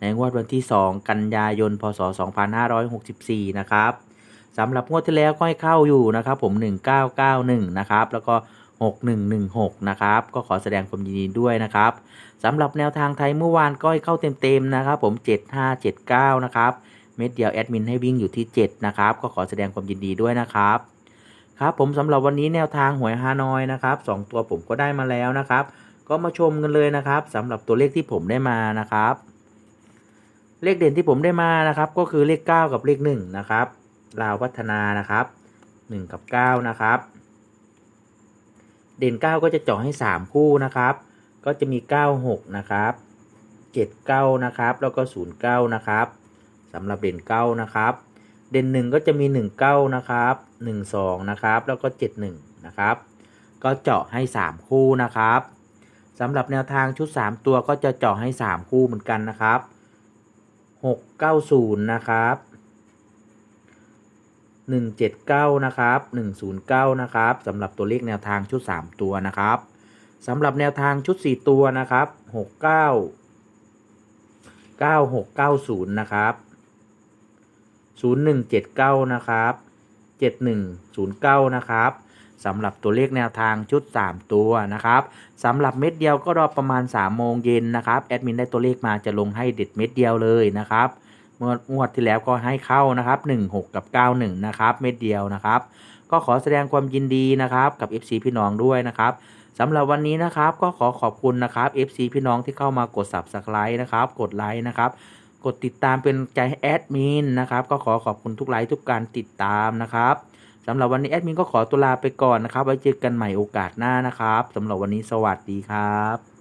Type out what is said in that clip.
ในงวดวันที่ 2 กันยายน พศ 2564 นะครับสำหรับงวดที่แล้วก็ให้เข้าอยู่นะครับผม 1991 นะครับ แล้วก็ 6116 นะครับ ก็ขอแสดงความยินดีด้วยนะครับสำหรับแนวทางไทยเมื่อวานก็ให้เข้าเต็มๆนะครับผม 7579 นะครับ เม็ดเดียวแอดมินให้วิ่งอยู่ที่ 7 นะครับ ก็ขอแสดงความยินดีด้วยนะครับครับผมสำหรับวันนี้แนวทางหวยฮานอยนะครับสองตัวผมก็ได้มาแล้วนะครับ ก็มาชมกันเลยนะครับสำหรับตัวเลขที่ผมได้มานะครับ เลขเด่นที่ผมได้มานะครับ ก็คือเลข 9 กับเลข1นะครับลาวพัฒนานะครับ 1 กับ 9 นะครับ เด่น 9 ก็จะเจาะให้ 3 คู่นะครับ ก็จะมี 96 นะครับ 79 นะครับ แล้วก็ 09 นะครับสำหรับเด่น 9 นะครับ เด่น 1 ก็จะมี 19 นะครับ 12 นะครับ แล้วก็ 71 นะครับ ก็เจาะให้ 3 คู่นะครับสำหรับแนวทางชุด 3 ตัวก็จะเจาะให้ 3 คู่เหมือนกันนะครับ 690นะครับ179นะครับ109นะครับสำหรับตัวเลขแนวทางชุด3ตัวนะครับสำหรับแนวทางชุด4ตัวนะครับ69 9690นะครับ0179นะครับ7109นะครับ สำหรับตัวเลขแนวทางชุด 3 ตัวนะครับสำหรับเม็ดเดียวก็รอประมาณ 3 โมงเย็นนะครับแอดมินได้ตัวเลขมาจะลงให้เด็ดเม็ดเดียวเลยนะครับเมื่องวดที่แล้วก็ให้เข้านะครับ 16 กับ 91 นะครับเม็ดเดียวนะครับ ก็ขอแสดงความยินดีนะครับกับ FC พี่น้องด้วยนะครับสำหรับวันนี้นะครับก็ขอขอบคุณนะครับ FC พี่น้องที่เข้ามากด Subscribe นะครับกดไลค์นะครับกดติดตามเป็นใจให้แอดมินนะครับ ก็ขอขอบคุณทุกไลค์ทุกการติดตามนะครับ สำหรับวันนี้แอดมินก็ขอตัวลาไปก่อนนะครับ ไว้เจอกันใหม่โอกาสหน้านะครับสำหรับวันนี้สวัสดีครับ